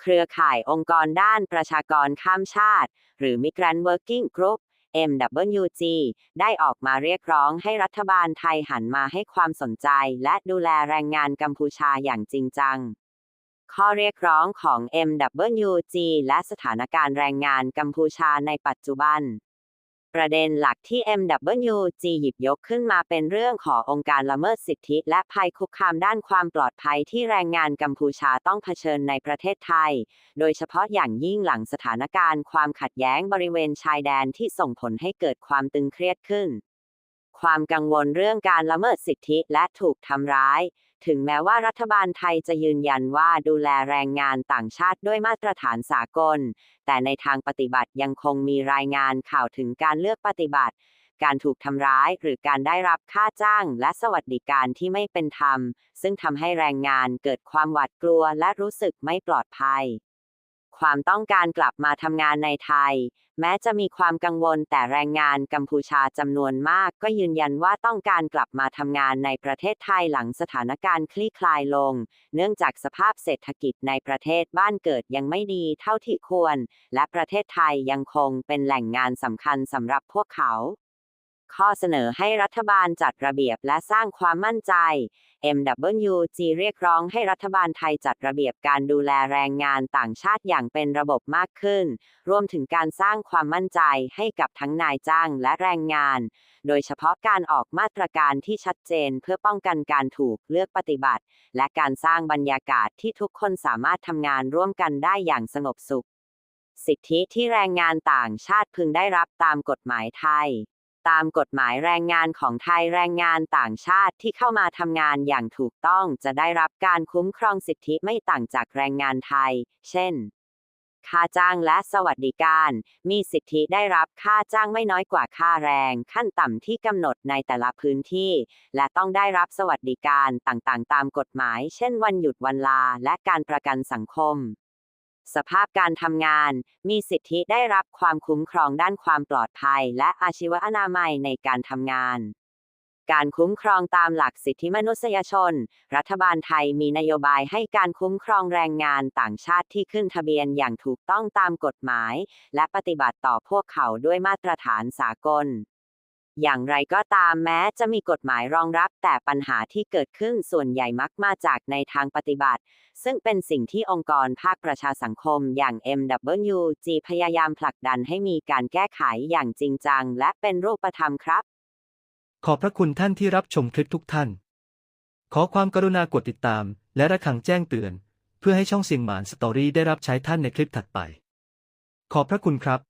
เครือข่ายองค์กรด้านประชากรข้ามชาติ หรือ Migrant Working Group MWG ได้ออกมาเรียกร้องให้รัฐบาลไทยหันมาให้ความสนใจ และดูแลแรงงานกัมพูชาอย่างจริงจัง ข้อเรียกร้องของ MWG และสถานการณ์แรงงานกัมพูชาในปัจจุบัน ประเด็นหลักที่ MWG หยิบยกขึ้นมาเป็นเรื่องขององค์การละเมิดสิทธิ และภัยคุกคามด้านความปลอดภัยที่แรงงานกัมพูชาต้องเผชิญในประเทศไทย โดยเฉพาะอย่างยิ่งหลังสถานการณ์ความขัดแย้งบริเวณชายแดนที่ส่งผลให้เกิดความตึงเครียดขึ้น ความกังวลเรื่องการละเมิดสิทธิและถูกทำร้าย ถึงแม้ว่ารัฐบาลไทยจะยืนยันว่าดูแลแรงงานต่างชาติด้วยมาตรฐานสากล แต่ในทางปฏิบัติยังคงมีรายงานข่าวถึงการเลือกปฏิบัติ การถูกทำร้ายหรือการได้รับค่าจ้างและสวัสดิการที่ไม่เป็นธรรม ซึ่งทำให้แรงงานเกิดความหวาดกลัวและรู้สึกไม่ปลอดภัย ความต้องการกลับมาทำงานในไทย แม้จะมีความกังวลแต่แรงงานกัมพูชาจำนวนมาก ก็ยืนยันว่าต้องการกลับมาทำงานในประเทศไทยหลังสถานการณ์คลี่คลายลง เนื่องจากสภาพเศรษฐกิจในประเทศบ้านเกิดยังไม่ดีเท่าที่ควร และประเทศไทยยังคงเป็นแหล่งงานสำคัญสำหรับพวกเขา ข้อเสนอให้รัฐบาลจัดระเบียบและสร้างความมั่นใจ MWG เรียกร้องให้รัฐบาลไทยจัดระเบียบการดูแลแรงงานต่างชาติอย่างเป็นระบบมากขึ้น รวมถึงการสร้างความมั่นใจให้กับทั้งนายจ้างและแรงงาน โดยเฉพาะการออกมาตรการที่ชัดเจนเพื่อป้องกันการถูกเลือกปฏิบัติ และการสร้างบรรยากาศที่ทุกคนสามารถทำงานร่วมกันได้อย่างสงบสุข สิทธิที่แรงงานต่างชาติพึงได้รับตามกฎหมายไทย ตามกฎหมายแรงงานของไทยแรงงานต่างชาติที่เข้ามาทำงานอย่างถูกต้องจะได้รับการคุ้มครองสิทธิไม่ต่างจากแรงงานไทย เช่น ค่าจ้างและสวัสดิการ มีสิทธิได้รับค่าจ้างไม่น้อยกว่าค่าแรง ขั้นต่ำที่กำหนดในแต่ละพื้นที่ และต้องได้รับสวัสดิการต่างๆ ตามกฎหมาย เช่น วันหยุดวันลาและการประกันสังคม สภาพการทำงาน มีสิทธิได้รับความคุ้มครองด้านความปลอดภัย และอาชีวอนามัยในการทำงาน การคุ้มครองตามหลักสิทธิมนุษยชน รัฐบาลไทยมีนโยบายให้การคุ้มครองแรงงานต่างชาติที่ขึ้นทะเบียนอย่างถูกต้องตามกฎหมาย และปฏิบัติต่อพวกเขาด้วยมาตรฐานสากล อย่างไรก็ตามแม้จะมีกฎหมายรองรับแต่ปัญหาที่เกิดขึ้นส่วนใหญ่มักมาจากในทางปฏิบัติ ซึ่งเป็นสิ่งที่องค์กรภาคประชาสังคมอย่าง MWG พยายามผลักดันให้มีการแก้ไขอย่างจริงจัง และเป็นรูปธรรมครับ ขอบพระคุณท่านที่รับชมคลิปทุกท่าน ขอความกรุณากดติดตาม และระฆังแจ้งเตือน เพื่อให้ช่องเสียงหมานสตอรี่ได้รับใช้ท่านในคลิปถัดไป ขอบพระคุณครับ